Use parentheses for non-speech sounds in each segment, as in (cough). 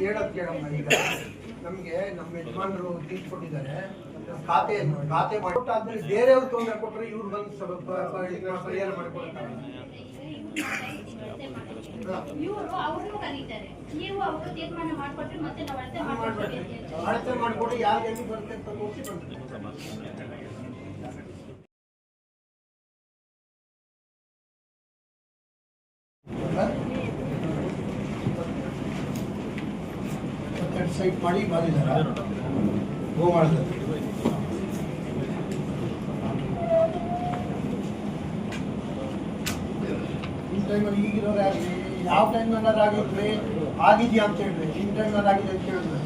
ಹೇಳೋದು ಕೇಳಮ್ಮ ಈಗ. ನಮಗೆ ನಮ್ಮ ಯಜಮಾನರು ತೀರ್ಸ್ಕೊಟ್ಟಿದ್ದಾರೆ ಖಾತೆಯನ್ನು ಖಾತೆ ಮಾಡಿಬಿಟ್ಟು ಆದ್ಮೇಲೆ ಬೇರೆಯವ್ರು ತೊಂದರೆ ಕೊಟ್ಟರೆ ಇವ್ರು ಬಂದು ಸ್ವಲ್ಪ ಪರಿಹಾರ ಮಾಡಿಕೊಡ್ತಾರೆ. ಅಳತೆ ಮಾಡಿಕೊಂಡು. ಮಾಡಿಕೊಟ್ಟು ಯಾರು ಎಲ್ಲಿ ಬರುತ್ತೆ ಅಂತ ತೋರಿಸಿ ಸೈಟ್ ಮಾಡಿ ಬಂದಿದ್ದಾರೆ. ಮಾಡಿದ್ದಾರೆ ಈ ಟೈಮಲ್ಲಿ ಈಗಿರೋರು ಯಾರು? ಯಾವ ಟೈಮ್ನಲ್ಲಿ ಆಗಿದ್ರೆ ಆಗಿದೆಯಾ ಅಂತ ಹೇಳಿದ್ರೆ ಇನ್ ಆಗಿದೆ ಅಂತ ಹೇಳಿದ್ರೆ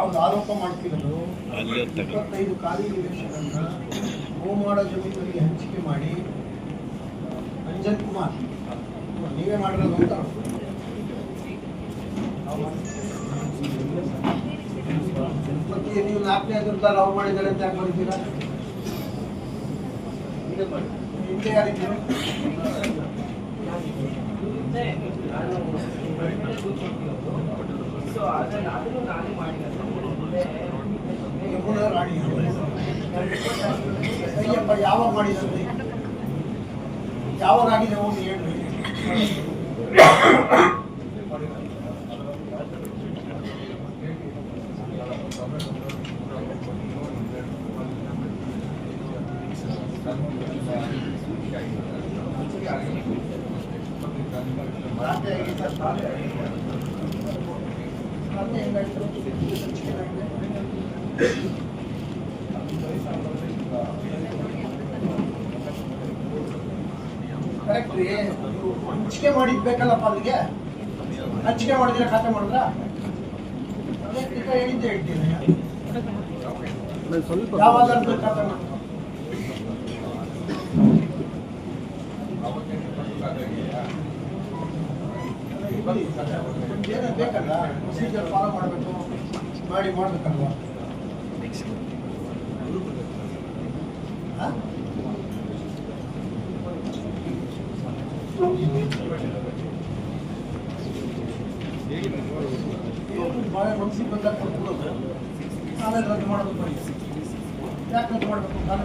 ಅವ್ರು ಆರೋಪ ಮಾಡ್ತಿರೋದು. ಇಪ್ಪತ್ತೈದು ಖಾಲಿ ನಿವೇಶನನ್ನ ಗೋಮಾಳ ಜಮೀನುಗಳಿಗೆ ಹಂಚಿಕೆ ಮಾಡಿ. ಅಂಜನ್ ಕುಮಾರ್. ನೀವೇ ಮಾಡಿರೋದು ಅಂತ ನೀವು ನಾಲ್ಕನೇ ದುರ್ಗಾರ ಲವ್ ಮಾಡಿದ್ದಾರೆ ಅಂತ ಯಾಕೆ ಬರೀತೀರಾ ಹಿಂದೆ ಯಾರಿದ್ದೀರಿ ಅಯ್ಯಪ್ಪ ಯಾವಾಗ ಮಾಡಿದ್ರಿ ಯಾವಾಗ ಆಗಿದೆ ಹೋಗಿ ಹೇಳ್ರಿ ರಾತ್ರಿ ಆಗಿದೆ ಸರ್, ರಾತ್ರಿ ಆಗಿದೆ. ರಾತ್ರಿ ಹೆಂಗಾಯ್ತು? ಹಂಚಿಕೆ ಮಾಡಿದ್ ಬೇಕಲ್ಲಪ್ಪ ಅಲ್ಲಿಗೆ? ಹಂಚಿಕೆ ಮಾಡಿದ್ರೆ ಖಾತೆ ಮಾಡಿದ್ರ? ಹೇಳಿದ್ದೆ ಹೇಳ್ತೀನಿ. ಯಾವ ಆಧಾರದ ಖಾತೆ ಮಾಡಿದ್ರು ಏನೋ ಬೇಕಲ್ಲ ಪ್ರೊಸೀಜರ್ ಫಾಲೋ ಮಾಡಬೇಕು, ಮಾಡಿ ಮಾಡಬೇಕಲ್ವಾ? ಭಾಳ ಮನಸ್ಸಿಗೆ ಬಂದಾಗ ಕೊಟ್ಬಿಡೋದು. ಆಮೇಲೆ ರದ್ದು ಮಾಡೋದು ಬರೀ ಯಾಕೆ ರದ್ದು ಮಾಡಬೇಕು ನಾನು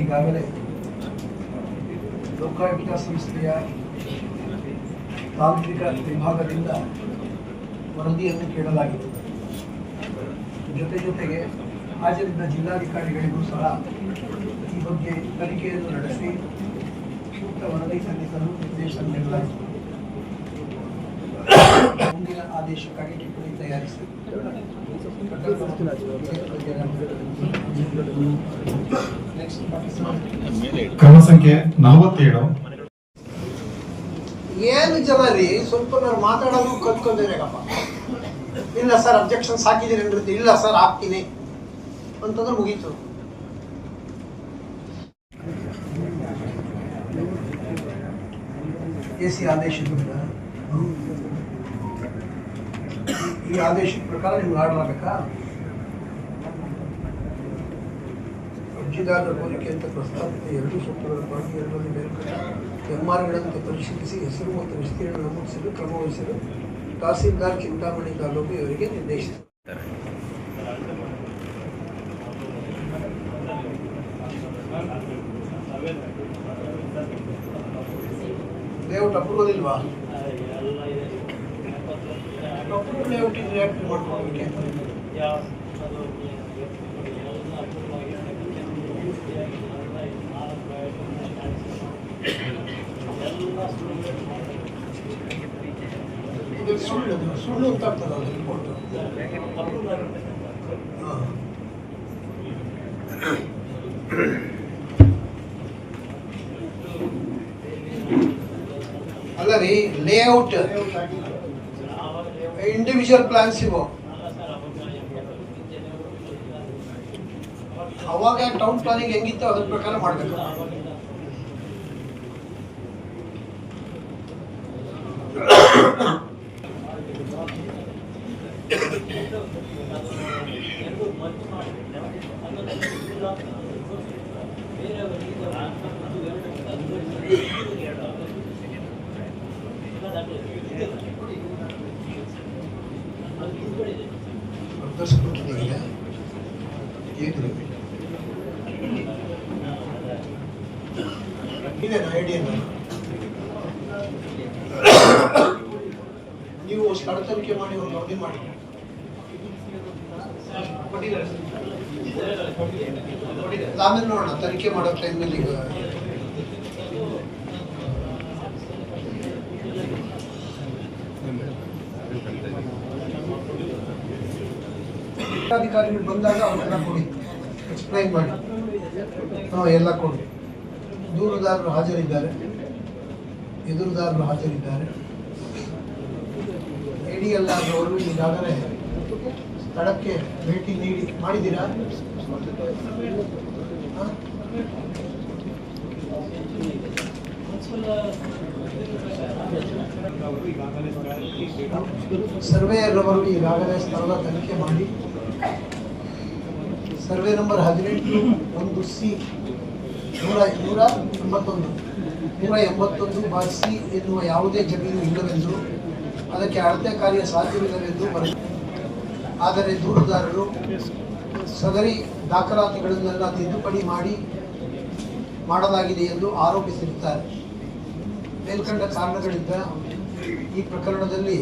ಈಗಾಗಲೇ ಲೋಕಾಯುಕ್ತ ಸಂಸ್ಥೆಯ ತಾಂತ್ರಿಕ ವಿಭಾಗದಿಂದ ವರದಿಯನ್ನು ಕೇಳಲಾಗಿದೆ. ಜೊತೆ ಜೊತೆಗೆ ಹಾಜರಿದ್ದ ಜಿಲ್ಲಾಧಿಕಾರಿಗಳಿಗೂ ಸಹ ಈ ಬಗ್ಗೆ ತನಿಖೆಯನ್ನು ನಡೆಸಿ ಸೂಕ್ತ ವರದಿ ಸಲ್ಲಿಸಲು ನಿರ್ದೇಶನ ನೀಡಲಾಯಿತು ಮುಂದಿನ ಆದೇಶಕ್ಕಾಗಿ ಟಿಪ್ಪಣಿ ತಯಾರಿಸಿ. ಕ್ರಮ ಸಂಖ್ಯೆ ನಲವತ್ತೇಳು. ಏನು ರೀ ಸ್ವಲ್ಪ ನಾನು ಮಾತಾಡೋದು ಕಲ್ತ್ಕೊಂಡಿರೇಗಪ್ಪ ಇಲ್ಲ ಸರ್ ಅಬ್ಜೆಕ್ಷನ್ಸ್ ಸಾಕಿದೀನಿ ಇಲ್ಲ ಸರ್, ಹಾಕ್ತೀನಿ. ಅಂತಂದ್ರೆ ಮುಗೀತು. ಎ ಸಿ ಆದೇಶದಿಂದ ಈ ಆದೇಶದ ಪ್ರಕಾರ ನಿಮ್ಗೆ ಆರ್ಡರ್ ಅರ್ಜಿದಾರರ ಕೋರಿಕೆ ಅಂತ ಪ್ರಸ್ತಾಪಿತ ಎರಡು ಸೂತ್ರಗಳ ಪೈಕಿ ಎರಡರಲ್ಲಿ ಮೇಲ್ಕಂಡ ಎಂಆರ್ಗಳಂತೆ ಪರಿಶೀಲಿಸಿ ಹೆಸರು ಮತ್ತು ವಿಸ್ತೀರ್ಣ ನಮೂದಿಸಲು ಕ್ರಮ ವಹಿಸಲು ತಹಸೀಲ್ದಾರ್ ಚಿಂತಾಮಣಿ ತಾಲೂಕು ಇವರಿಗೆ ನಿರ್ದೇಶಿಸಿದ್ದಾರೆ ಲೇಔಟ್ ಅಪ್ರೂವಲ್ವಾ ಇಲ್ವಾ? ಅಪ್ರೂವಲ್ ಲೇಔಟ್ ಇದ್ರೆ ಯಾಕೆ ಮಾಡ್ಕೊಳ್ಬೇಕೆ ಇದು ಸುಳ್ಳು ಅದು. ಸುಳ್ಳು ಅಂತ ಆಗ್ತದೆ ಅದು ರಿಪೋರ್ಟ್ ಹಾಂ ಅಲ್ಲ ರೀ ಲೇಔಟ್ ಇಂಡಿವಿಜುವಲ್ ಪ್ಲಾನ್ಸ್ ಇವು ಅವಾಗ ಟೌನ್ ಪ್ಲಾನಿಂಗ್ ಹೆಂಗಿತ್ತು ಅದ್ರ ಪ್ರಕಾರ ಮಾಡ್ಬೇಕು ಅರ್ಧಸ್ಫುಟಿದೆ ಏನಿದೆ ಇದೇನಾ ಐಡಿಯಾ (coughs) ನೀವು ಸ್ಥಳ ತನಿಖೆ ಮಾಡಿ ಒಂದು ವರದಿ ಮಾಡಿ. ಆಮೇಲೆ ನೋಡೋಣ, ತನಿಖೆ ಮಾಡೋ ಟೈಮಲ್ಲಿ ಈಗ. ಅಧಿಕಾರಿಗಳು ಬಂದಾಗ ಅವರೆಲ್ಲ ಕೊಡಿ. ಎಕ್ಸ್ಪ್ಲೈನ್ ಮಾಡಿ. ಹಾಂ ಎಲ್ಲ ಕೊಡಿ. ದೂರುದಾರರು ಹಾಜರಿದ್ದಾರೆ. ಎದುರುದಾರರು ಹಾಜರಿದ್ದಾರೆ. ಎಲ್ ಅವರು ಈಗಾಗಲೇ ಸ್ಥಳಕ್ಕೆ ಭೇಟಿ ನೀಡಿ ಮಾಡಿದ್ದೀರಾ? ಸರ್ವೇಯರ್ ಅವರು ಈಗಾಗಲೇ ಸ್ಥಳದ ತನಿಖೆ ಮಾಡಿ. ಸರ್ವೆ ನಂಬರ್ ಹದಿನೆಂಟು ಒಂದು ಸಿ ನೂರ ನೂರ ಎಂಬತ್ತೊಂದು ನೂರ ಎಂಬತ್ತೊಂದು ಬಾರ್ ಎನ್ನುವ ಯಾವುದೇ ಜಮೀನು ಇಲ್ಲವೆಂದು, ಅದಕ್ಕೆ ಅಳತೆ ಕಾರ್ಯ ಸಾಧ್ಯವಿಲ್ಲವೆಂದು ಬರೆದ, ಆದರೆ ದೂರುದಾರರು ಸದರಿ ದಾಖಲಾತಿಗಳನ್ನೆಲ್ಲ ತಿದ್ದುಪಡಿ ಮಾಡಿ ಮಾಡಲಾಗಿದೆ ಎಂದು ಆರೋಪಿಸಿರುತ್ತಾರೆ. ಮೇಲ್ಕಂಡ ಕಾರಣಗಳಿಂದ ಈ ಪ್ರಕರಣದಲ್ಲಿ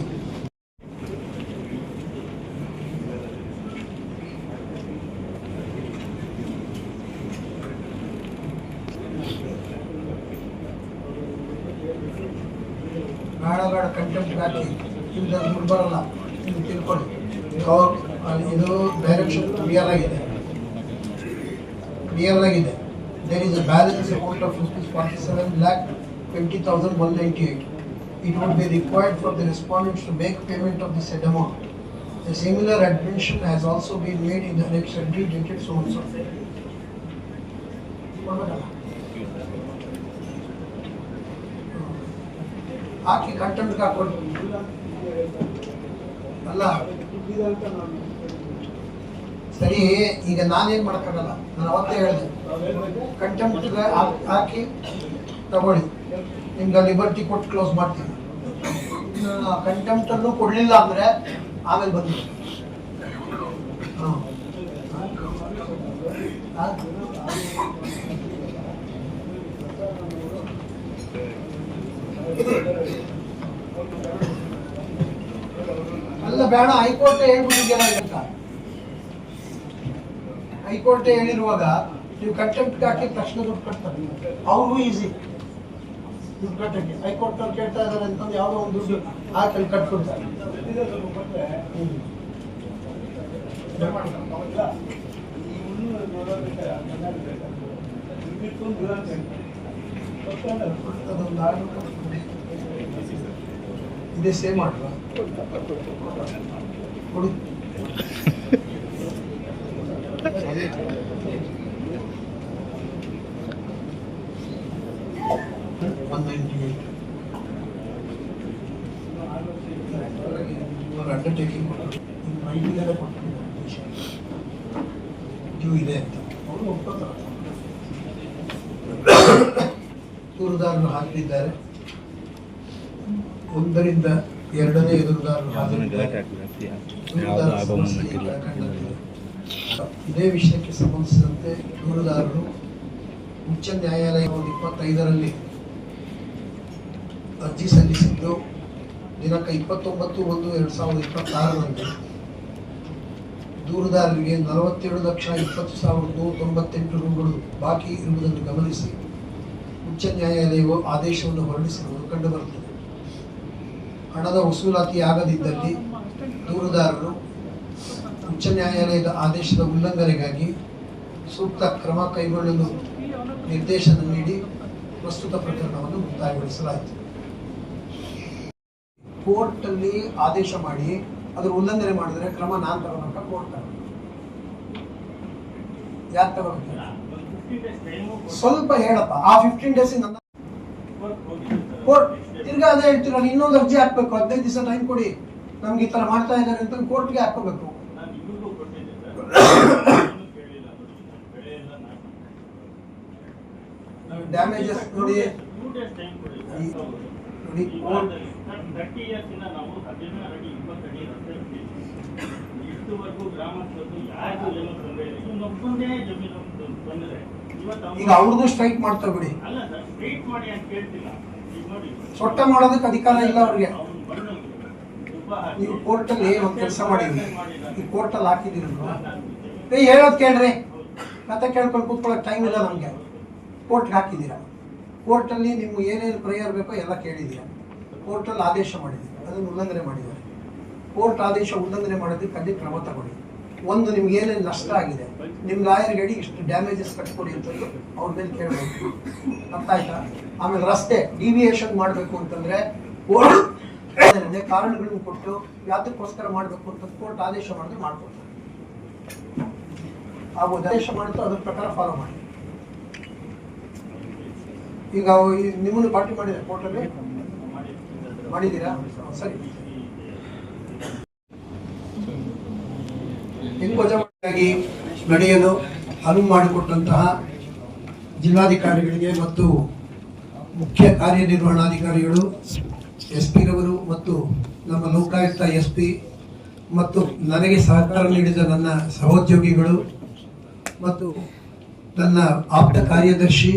ಬೇಡ ಬೇಡ ಕಂಟೆಂಟ್ ಹಾಕಿ ಇಲ್ಲಿ ದುಡ್ಡು ಬರಲ್ಲ. ನೀವು ತಿಳ್ಕೊಳ್ಳಿ. ಗೌರ್ ಇದು ಡೈರೆಕ್ಷನ್ ಕ್ಲಿಯರ್ ಆಗಿದೆ. ಕ್ಲಿಯರ್ ಆಗಿದೆ. There is a balance account of rupees forty seven lakh twenty thousand one ninety eight it would be required for the respondents to make payment of this amount similar admission has also been made in the next sons of ಬರಬೇಕಲ್ಲ ಹಾಕಿ content ಹಾಕೊಂಡು. ಅಲ್ಲ. ಸರಿ, ಈಗ ನಾನೇನ್ ಮಾಡೋಕ್ಕಾಗಲ್ಲ. ನಾನು ಅವತ್ತೇ ಹೇಳಿದೆ. ಕಂಟೆಂಟ್ ಹಾಕಿ ತಗೊಳ್ಳಿ. ನಿಮ್ಗೆ ಲಿಬರ್ಟಿ ಕೊಟ್ಟು ಕ್ಲೋಸ್ ಮಾಡ್ತೀನಿ. ಕಂಟೆಂಪ್ಟ್ ಅನ್ನು ಕೊಡ್ಲಿಲ್ಲ ಅಂದ್ರೆ ಆಮೇಲೆ ಬಂತು ಹಾಂ? ಅಲ್ಲ ಬೇಡ ಹೈಕೋರ್ಟ್ ಹೇಳ್ಬಿಟ್ಟಿದ್ಯಲ್ಲ ಅಂತ ಹೈಕೋರ್ಟ್ ಹೇಳಿರುವಾಗ ನೀವು ಕಂಟೆಂಪ್ಟ್ ಹಾಕಿ ತಕ್ಷಣ ದುಡ್ಡು ಕಟ್ತಾರೆ. ಅವ್ರಿಗೂ ಈಸಿ ದುಡ್ಡು ಕಟ್ಟಕ್ಕೆ. ಹೈಕೋರ್ಟ್ ಅವ್ರು ಕೇಳ್ತಾ ಇದಾರೆ ಅಂತಂದು ಯಾವುದೋ ಒಂದು ದುಡ್ಡು ಹಾಕಿ ಅಲ್ಲಿ ಕಟ್ಕೊಡ್ತಾರೆ. ಅದೊಂದು ಆರ್ಡರ್. ಇದೇ ಸೇವ್ ಮಾಡುವ. ಕೊಡಿ. ಇವಾಗ ಅಂಡರ್ಟೇಕಿಂಗ್ ಇದೆ ಅಂತ. ಅವರು ಒಪ್ಕೋತಾರೆ. ದೂರುದಾರರು (coughs) ಹಾಕಲಿದ್ದಾರೆ ಒಂದರಿಂದ ಎರಡನೇ ಇದೇ ವಿಷಯಕ್ಕೆ ಸಂಬಂಧಿಸಿದಂತೆ ದೂರುದಾರರು ಉಚ್ಚ ನ್ಯಾಯಾಲಯ ಒಂದು ಇಪ್ಪತ್ತೈದರಲ್ಲಿ ಅರ್ಜಿ ಸಲ್ಲಿಸಿದ್ದು ದಿನಾಂಕ ಇಪ್ಪತ್ತೊಂಬತ್ತು ಒಂದು ಎರಡು ಸಾವಿರದ ಇಪ್ಪತ್ತಾರರಂದು. ದೂರುದಾರರಿಗೆ ನಲವತ್ತೇಳು ಲಕ್ಷ ಇಪ್ಪತ್ತು ಸಾವಿರದ ನೂರ ತೊಂಬತ್ತೆಂಟು ರೂಗಳು ಬಾಕಿ ಇರುವುದನ್ನು ಗಮನಿಸಿ ಉಚ್ಚ ನ್ಯಾಯಾಲಯವು ಆದೇಶವನ್ನು ಹೊರಡಿಸಿರುವುದು ಕಂಡುಬರುತ್ತದೆ. ಹಣದ ವಸೂಲಾತಿ ಆಗದಿದ್ದಲ್ಲಿ ದೂರುದಾರರು ಉಚ್ಚ ನ್ಯಾಯಾಲಯದ ಆದೇಶದ ಉಲ್ಲಂಘನೆಗಾಗಿ ಸೂಕ್ತ ಕ್ರಮ ಕೈಗೊಳ್ಳಲು ನಿರ್ದೇಶನ ನೀಡಿ ಪ್ರಸ್ತುತ ಪ್ರಕರಣವನ್ನು ಮುಕ್ತಾಯಗೊಳಿಸಲಾಯಿತು. ಕೋರ್ಟಲ್ಲಿ ಆದೇಶ ಮಾಡಿ ಅದರ ಉಲ್ಲಂಘನೆ ಮಾಡಿದರೆ ಕ್ರಮ ನಾನು ತಗೋಬೇಕ ಕೋರ್ಟ್ ಯಾಕೆ ತಗೋಬೇಕು ಸ್ವಲ್ಪ ಹೇಳಪ್ಪ. ಆ ಫಿಫ್ಟೀನ್ ಡೇಸ್ ಕೋರ್ಟ್ ತಿರ್ಗಾ ಅದೇ ಹೇಳ್ತೀರ ಇನ್ನೊಂದು ಅರ್ಜಿ ಹಾಕ್ಬೇಕು ಹದಿನೈದು ದಿವಸ ಟೈಮ್ ಕೊಡಿ. ನಮ್ಗೆ ಈ ತರ ಮಾಡ್ತಾ ಇದ್ದಾರೆ ಅಂತ ಕೋರ್ಟ್ಗೆ ಹಾಕೋಬೇಕು ಡ್ಯಾಮೇಜಸ್ ನೋಡಿ. ಈಗ ಅವ್ರದ್ದು ಸ್ಟ್ರೈಕ್ ಮಾಡ್ತಾ ಬಿಡಿ. ಸೊಟ್ಟ ಮಾಡೋದಕ್ಕೆ ಅಧಿಕಾರ ಇಲ್ಲ ಅವ್ರಿಗೆ. ನೀವು ಕೋರ್ಟಲ್ಲಿ ಒಂದು ಕೆಲಸ ಮಾಡಿದ್ರಿ. ಈ ಕೋರ್ಟಲ್ಲಿ ಹಾಕಿದಿರಲ್ವ ಏ, ಹೇಳೋದು ಕೇಳ್ರಿ. ಕತೆ ಕೇಳ್ಕೊಂಡು ಕೂತ್ಕೊಳ್ಳೋಕೆ ಟೈಮ್ ಇಲ್ಲ ನಮಗೆ. ಕೋರ್ಟ್ಗೆ ಹಾಕಿದ್ದೀರಾ? ಕೋರ್ಟಲ್ಲಿ ನಿಮ್ಗೆ ಏನೇನು ಪ್ರೇಯರ್ ಬೇಕೋ ಎಲ್ಲ ಕೇಳಿದ್ದೀರಾ? ಕೋರ್ಟಲ್ಲಿ ಆದೇಶ ಮಾಡಿದ್ದೀರಾ? ಅದನ್ನು ಉಲ್ಲಂಘನೆ ಮಾಡಿದ್ದಾರೆ. ಕೋರ್ಟ್ ಆದೇಶ ಉಲ್ಲಂಘನೆ ಮಾಡೋದಕ್ಕೆ ಅಲ್ಲಿ ಕ್ರಮ ತಗೊಳ್ಳಿ. ಒಂದು ನಿಮ್ಗೆ ಏನೇನು ನಷ್ಟ ಆಗಿದೆ? ನಿಮ್ಮ ಲಾಯರ್ ಗಡಿ ಇಷ್ಟು ಡ್ಯಾಮೇಜಸ್ ಕಟ್ಕೊಡಿ ಅಂತಂದು ಅವ್ರ ಮೇಲೆ ಕೇಳಬೇಕು ಅರ್ಥ ಆಮೇಲೆ ರಸ್ತೆ ಡಿವಿಯೇಷನ್ ಮಾಡಬೇಕು ಅಂತಂದ್ರೆ ಕಾರಣಗಳನ್ನು ಕೊಟ್ಟು ಯಾತಕ್ಕೋಸ್ಕರ ಮಾಡಬೇಕು ಅಂತ ಕೋರ್ಟ್ ಆದೇಶ ಮಾಡಿದ್ರೆ ಮಾಡ್ಕೊಡ್ತಾರೆ. ಹಾಗೂ ಆದೇಶ ಮಾಡುತ್ತೋ ಅದ್ರ ಪ್ರಕಾರ ಫಾಲೋ ಮಾಡಿ. ಈಗ ನಿಮ್ಮನ್ನು ಪಾರ್ಟಿ ಮಾಡಿದ್ರೆ ಕೋರ್ಟಲ್ಲಿ ಮಾಡಿದ್ದೀರಾ? ಸರಿ. ಹಿಂಧ್ವಜವಾಗಿ ನಡೆಯಲು ಅನುವು ಮಾಡಿಕೊಟ್ಟಂತಹ ಜಿಲ್ಲಾಧಿಕಾರಿಗಳಿಗೆ ಮತ್ತು ಮುಖ್ಯ ಕಾರ್ಯನಿರ್ವಹಣಾಧಿಕಾರಿಗಳು ಎಸ್ ಪಿರವರು ಮತ್ತು ನಮ್ಮ ಲೋಕಾಯುಕ್ತ ಎಸ್ ಪಿ ಮತ್ತು ನನಗೆ ಸಹಕಾರ ನೀಡಿದ ನನ್ನ ಸಹೋದ್ಯೋಗಿಗಳು ಮತ್ತು ನನ್ನ ಆಪ್ತ ಕಾರ್ಯದರ್ಶಿ,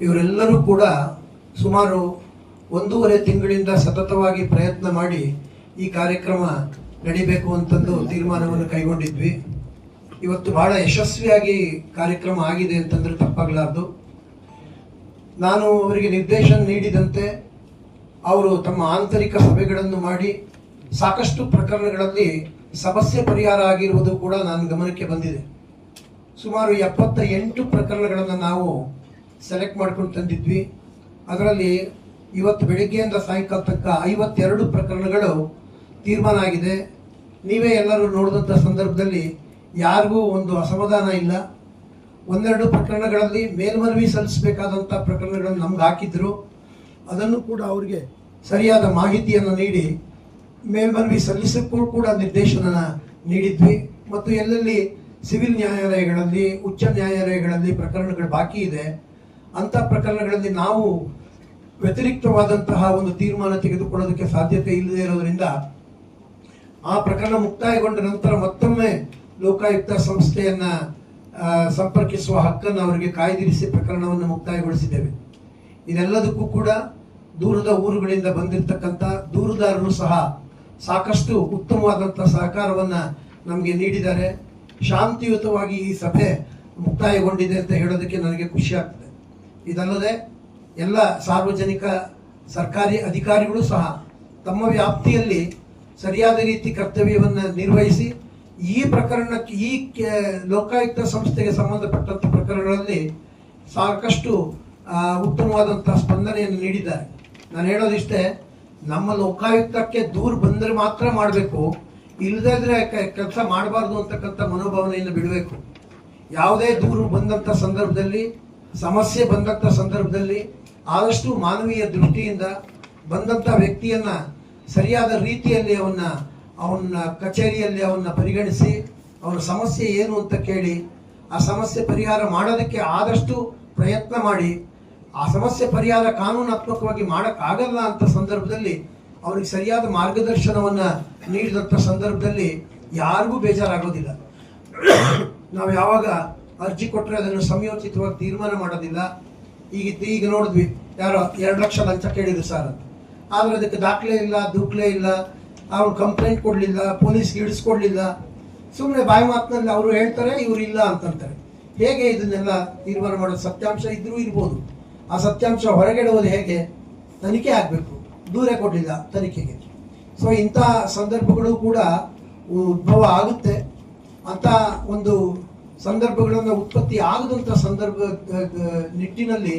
ಇವರೆಲ್ಲರೂ ಕೂಡ ಸುಮಾರು ಒಂದೂವರೆ ತಿಂಗಳಿಂದ ಸತತವಾಗಿ ಪ್ರಯತ್ನ ಮಾಡಿ ಈ ಕಾರ್ಯಕ್ರಮ ನಡಿಬೇಕು ಅಂತಂದು ತೀರ್ಮಾನವನ್ನು ಕೈಗೊಂಡಿದ್ವಿ. ಇವತ್ತು ಬಹಳ ಯಶಸ್ವಿಯಾಗಿ ಕಾರ್ಯಕ್ರಮ ಆಗಿದೆ ಅಂತಂದ್ರೆ ತಪ್ಪಾಗಲಾರ್ದು. ನಾನು ಅವರಿಗೆ ನಿರ್ದೇಶನ ನೀಡಿದಂತೆ ಅವರು ತಮ್ಮ ಆಂತರಿಕ ಸಭೆಗಳನ್ನು ಮಾಡಿ ಸಾಕಷ್ಟು ಪ್ರಕರಣಗಳಲ್ಲಿ ಸಮಸ್ಯೆ ಪರಿಹಾರ ಆಗಿರುವುದು ಕೂಡ ನನ್ನ ಗಮನಕ್ಕೆ ಬಂದಿದೆ. ಸುಮಾರು ಎಪ್ಪತ್ತ ಎಂಟು ಪ್ರಕರಣಗಳನ್ನು ನಾವು ಸೆಲೆಕ್ಟ್ ಮಾಡ್ಕೊಂಡು ತಂದಿದ್ವಿ. ಅದರಲ್ಲಿ ಇವತ್ತು ಬೆಳಿಗ್ಗೆಯಿಂದ ಸಾಯಂಕಾಲ ತನಕ ಐವತ್ತೆರಡು ಪ್ರಕರಣಗಳು ತೀರ್ಮಾನ ಆಗಿದೆ. ನೀವೇ ಎಲ್ಲರೂ ನೋಡಿದಂಥ ಸಂದರ್ಭದಲ್ಲಿ ಯಾರಿಗೂ ಒಂದು ಅಸಮಾಧಾನ ಇಲ್ಲ. ಒಂದೆರಡು ಪ್ರಕರಣಗಳಲ್ಲಿ ಮೇಲ್ಮನವಿ ಸಲ್ಲಿಸಬೇಕಾದಂಥ ಪ್ರಕರಣಗಳನ್ನು ನಮ್ಗೆ ಹಾಕಿದ್ರು. ಅದನ್ನು ಕೂಡ ಅವರಿಗೆ ಸರಿಯಾದ ಮಾಹಿತಿಯನ್ನು ನೀಡಿ, ಮೇಲ್ಮನವಿ ಸಲ್ಲಿಸಕ್ಕೂ ಕೂಡ ನಿರ್ದೇಶನ ನೀಡಿದ್ವಿ. ಮತ್ತು ಎಲ್ಲೆಲ್ಲಿ ಸಿವಿಲ್ ನ್ಯಾಯಾಲಯಗಳಲ್ಲಿ, ಉಚ್ಚ ನ್ಯಾಯಾಲಯಗಳಲ್ಲಿ ಪ್ರಕರಣಗಳು ಬಾಕಿ ಇದೆ, ಅಂಥ ಪ್ರಕರಣಗಳಲ್ಲಿ ನಾವು ವ್ಯತಿರಿಕ್ತವಾದಂತಹ ಒಂದು ತೀರ್ಮಾನ ತೆಗೆದುಕೊಳ್ಳೋದಕ್ಕೆ ಸಾಧ್ಯತೆ ಇಲ್ಲದೆ ಇರೋದ್ರಿಂದ ಆ ಪ್ರಕರಣ ಮುಕ್ತಾಯಗೊಂಡ ನಂತರ ಮತ್ತೊಮ್ಮೆ ಲೋಕಾಯುಕ್ತ ಸಂಸ್ಥೆಯನ್ನ ಸಂಪರ್ಕಿಸುವ ಹಕ್ಕನ್ನು ಅವರಿಗೆ ಕಾಯ್ದಿರಿಸಿ ಪ್ರಕರಣವನ್ನು ಮುಕ್ತಾಯಗೊಳಿಸಿದ್ದೇವೆ. ಇದೆಲ್ಲದಕ್ಕೂ ಕೂಡ ದೂರದ ಊರುಗಳಿಂದ ಬಂದಿರತಕ್ಕಂಥ ದೂರುದಾರರು ಸಹ ಸಾಕಷ್ಟು ಉತ್ತಮವಾದಂಥ ಸಹಕಾರವನ್ನ ನಮಗೆ ನೀಡಿದ್ದಾರೆ. ಶಾಂತಿಯುತವಾಗಿ ಈ ಸಭೆ ಮುಕ್ತಾಯಗೊಂಡಿದೆ ಅಂತ ಹೇಳೋದಕ್ಕೆ ನನಗೆ ಖುಷಿ ಆಗ್ತದೆ. ಇದಲ್ಲದೆ ಎಲ್ಲ ಸಾರ್ವಜನಿಕ ಸರ್ಕಾರಿ ಅಧಿಕಾರಿಗಳು ಸಹ ತಮ್ಮ ವ್ಯಾಪ್ತಿಯಲ್ಲಿ ಸರಿಯಾದ ರೀತಿ ಕರ್ತವ್ಯವನ್ನು ನಿರ್ವಹಿಸಿ ಈ ಪ್ರಕರಣಕ್ಕೆ ಈ ಲೋಕಾಯುಕ್ತ ಸಂಸ್ಥೆಗೆ ಸಂಬಂಧಪಟ್ಟಂಥ ಪ್ರಕರಣಗಳಲ್ಲಿ ಸಾಕಷ್ಟು ಉತ್ತಮವಾದಂಥ ಸ್ಪಂದನೆಯನ್ನು ನೀಡಿದ್ದಾರೆ. ನಾನು ಹೇಳೋದಿಷ್ಟೇ, ನಮ್ಮ ಲೋಕಾಯುಕ್ತಕ್ಕೆ ದೂರು ಬಂದರೆ ಮಾತ್ರ ಮಾಡಬೇಕು ಇಲ್ಲದಿದ್ರೆ ಕೆಲಸ ಮಾಡಬಾರ್ದು ಅಂತಕ್ಕಂಥ ಮನೋಭಾವನೆಯನ್ನು ಬಿಡಬೇಕು. ಯಾವುದೇ ದೂರು ಬಂದಂಥ ಸಂದರ್ಭದಲ್ಲಿ, ಸಮಸ್ಯೆ ಬಂದಂಥ ಸಂದರ್ಭದಲ್ಲಿ, ಆದಷ್ಟು ಮಾನವೀಯ ದೃಷ್ಟಿಯಿಂದ ಬಂದಂಥ ವ್ಯಕ್ತಿಯನ್ನ ಸರಿಯಾದ ರೀತಿಯಲ್ಲಿ ಅವನ್ನ ಅವನ್ನ ಕಚೇರಿಯಲ್ಲಿ ಅವನ್ನ ಪರಿಗಣಿಸಿ ಅವನ ಸಮಸ್ಯೆ ಏನು ಅಂತ ಕೇಳಿ, ಆ ಸಮಸ್ಯೆ ಪರಿಹಾರ ಮಾಡೋದಕ್ಕೆ ಆದಷ್ಟು ಪ್ರಯತ್ನ ಮಾಡಿ, ಆ ಸಮಸ್ಯೆ ಪರಿಹಾರ ಕಾನೂನಾತ್ಮಕವಾಗಿ ಮಾಡೋಕ್ಕಾಗಲ್ಲ ಅಂತ ಸಂದರ್ಭದಲ್ಲಿ ಅವ್ರಿಗೆ ಸರಿಯಾದ ಮಾರ್ಗದರ್ಶನವನ್ನ ನೀಡಿದಂಥ ಸಂದರ್ಭದಲ್ಲಿ ಯಾರಿಗೂ ಬೇಜಾರಾಗೋದಿಲ್ಲ. ನಾವು ಯಾವಾಗ ಅರ್ಜಿ ಕೊಟ್ಟರೆ ಅದನ್ನು ಸಮಯೋಚಿತವಾಗಿ ತೀರ್ಮಾನ ಮಾಡೋದಿಲ್ಲ. ಈಗ ಈಗ ನೋಡಿದ್ವಿ, ಯಾರೋ ಎರಡು ಲಕ್ಷ ಲಂಚ ಕೇಳಿದ್ರು ಸರ್ ಅಂತ. ಆದ್ರೆ ಅದಕ್ಕೆ ದಾಖಲೆ ಇಲ್ಲ ದುಃಖಲೆ ಇಲ್ಲ, ಅವ್ರು ಕಂಪ್ಲೇಂಟ್ ಕೊಡಲಿಲ್ಲ ಪೊಲೀಸ್ಗೆ ಇಡಿಸ್ಕೊಡ್ಲಿಲ್ಲ ಸುಮ್ಮನೆ ಬಾಯಿ ಮಾತಿನಲ್ಲಿ ಅವರು ಹೇಳ್ತಾರೆ, ಇವ್ರು ಇಲ್ಲ ಅಂತಂತಾರೆ. ಹೇಗೆ ಇದನ್ನೆಲ್ಲ ನಿರ್ವಹಣೆ ಮಾಡೋದು ಸತ್ಯಾಂಶ ಇದ್ರೂ ಇರ್ಬೋದು. ಆ ಸತ್ಯಾಂಶ ಹೊರಗೆಡುವುದು ಹೇಗೆ? ತನಿಖೆ ಆಗಬೇಕು. ದೂರ ಕೊಡಲಿಲ್ಲ ತನಿಖೆಗೆ. ಸೊ ಇಂಥ ಸಂದರ್ಭಗಳು ಕೂಡ ಉದ್ಭವ ಆಗುತ್ತೆ. ಅಂತ ಒಂದು ಸಂದರ್ಭಗಳನ್ನು ಉತ್ಪತ್ತಿ ಆಗದಂಥ ಸಂದರ್ಭ ನಿಟ್ಟಿನಲ್ಲಿ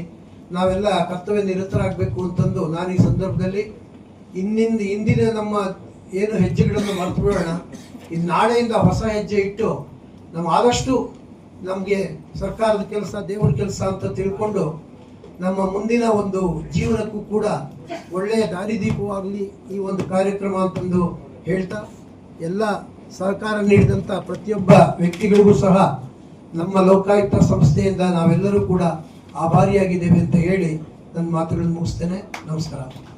ನಾವೆಲ್ಲ ಕರ್ತವ್ಯ ನಿರತರಾಗಬೇಕು ಅಂತಂದು ನಾನು ಈ ಸಂದರ್ಭದಲ್ಲಿ ಇನ್ನಿಂದ ಇಂದಿನ ನಮ್ಮ ಏನು ಹೆಜ್ಜೆಗಳನ್ನು ಮರೆತು ಬಿಡೋಣ. ಇನ್ನು ನಾಳೆಯಿಂದ ಹೊಸ ಹೆಜ್ಜೆ ಇಟ್ಟು ನಮ್ಮ ಆದಷ್ಟು ನಮಗೆ ಸರ್ಕಾರದ ಕೆಲಸ, ದೇವರ ಕೆಲಸ ಅಂತ ತಿಳ್ಕೊಂಡು ನಮ್ಮ ಮುಂದಿನ ಒಂದು ಜೀವನಕ್ಕೂ ಕೂಡ ಒಳ್ಳೆಯ ದಾರಿದೀಪವಾಗಲಿ ಈ ಒಂದು ಕಾರ್ಯಕ್ರಮ ಅಂತಂದು ಹೇಳ್ತಾ, ಎಲ್ಲ ಸರ್ಕಾರ ನೀಡಿದಂಥ ಪ್ರತಿಯೊಬ್ಬ ವ್ಯಕ್ತಿಗಳಿಗೂ ಸಹ ನಮ್ಮ ಲೋಕಾಯುಕ್ತ ಸಂಸ್ಥೆಯಿಂದ ನಾವೆಲ್ಲರೂ ಕೂಡ ಆಭಾರಿಯಾಗಿದ್ದೇವೆ ಅಂತ ಹೇಳಿ ನನ್ನ ಮಾತುಗಳನ್ನು ಮುಗಿಸ್ತೇನೆ. ನಮಸ್ಕಾರ.